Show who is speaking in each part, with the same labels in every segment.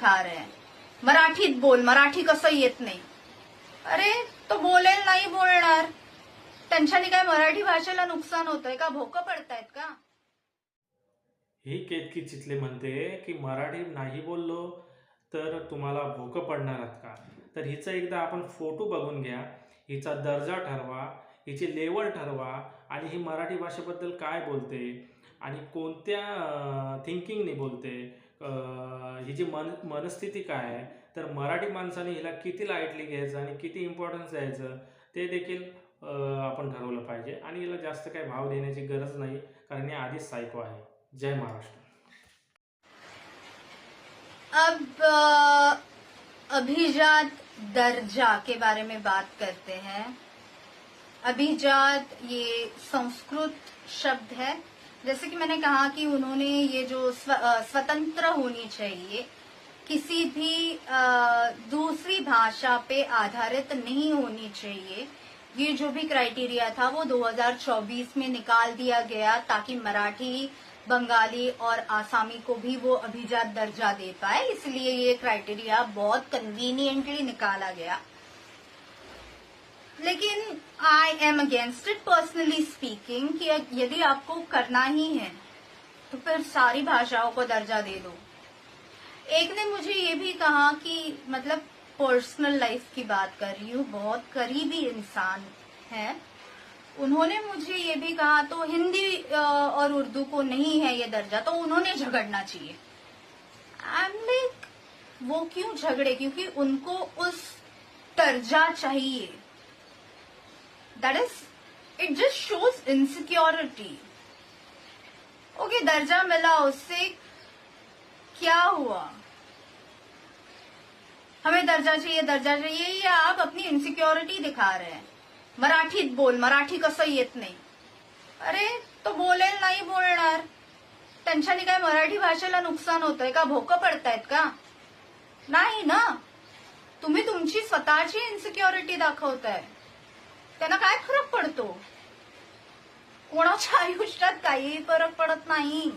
Speaker 1: सिखा रहे हैं। मराठीत बोल मराठी कसं येत नाही? अरे तो बोलेल नाही बोलणार. त्यांच्याने काय मराठी भाषेला नुकसान होतंय का? भोकं पडतायत का?
Speaker 2: ही केतकी चितले म्हणते की मराठी नाही बोललो तर तुम्हाला भोकं पडणार आहात का? तर हिचा एकदा आपण फोटो बघून घ्या. हिचा दर्जा ठरवा हिची लेवल ठरवा आणि ही मराठी भाषेबद्दल काय बोलते आणि कोणत्या थिंकिंगने बोलते हिची मन मनस्थिती काय आहे तर मराठी माणसाने हिला किती लाईटली घ्यायचं आणि किती इम्पॉर्टन्स द्यायचं ते देखील आपण ठरवलं पाहिजे. आणि हिला जास्त काही भाव देण्याची गरज नाही कारण हे आधीच सायको आहे. जय महाराष्ट्र.
Speaker 1: अब अभिजात दर्जा के बारे में बात करते हैं। अभिजात ये संस्कृत शब्द है। जैसे कि मैंने कहा कि उन्होंने ये जो स्व, स्वतंत्र होनी चाहिए किसी भी दूसरी भाषा पे आधारित नहीं होनी चाहिए। ये जो भी क्राइटेरिया था वो 2024 में निकाल दिया गया ताकि मराठी बंगाली और आसामी को भी वो अभिजात दर्जा दे पाए। इसलिए ये क्राइटेरिया बहुत कन्वीनियंटली निकाला गया। लेकिन I am against it personally speaking कि यदि आपको करना ही है तो फिर सारी भाषाओं को दर्जा दे दो। एक ने मुझे ये भी कहा कि मतलब पर्सनल लाइफ की बात कर रही हूँ, बहुत करीबी इंसान है। उन्होंने मुझे ये भी कहा तो हिंदी और उर्दू को नहीं है ये दर्जा तो उन्होंने झगड़ना चाहिए। आई एम लाइक वो क्यों झगड़े? क्योंकि उनको उस दर्जा चाहिए। That is it just shows insecurity okay दर्जा मिला उससे, क्या हुआ? हमें दर्जा चाहिए दर्जा चाहिए, या आप अपनी इनसिक्योरिटी दिखा रहे हैं? मराठीत बोल, मराठी कसं येत नाही। अरे तो बोलेल नाही बोलणार। त्यांच्याने काय मराठी भाषेला नुकसान होतंय का? भोकं पडतायत का? नाही ना? तुम्ही तुमची स्वतःची इन्सिक्युरिटी दाखवताय. त्यांना काय फरक पडतो? कोणाच्या आयुष्यात काही फरक पडत नाही.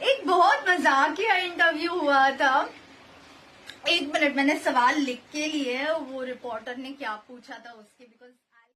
Speaker 1: एक बहुत मजाकिया इंटरव्यू हुआ था. एक मिनट मैंने सवाल लिख के लिए वो रिपोर्टर ने क्या पूछा था उसके बिकॉज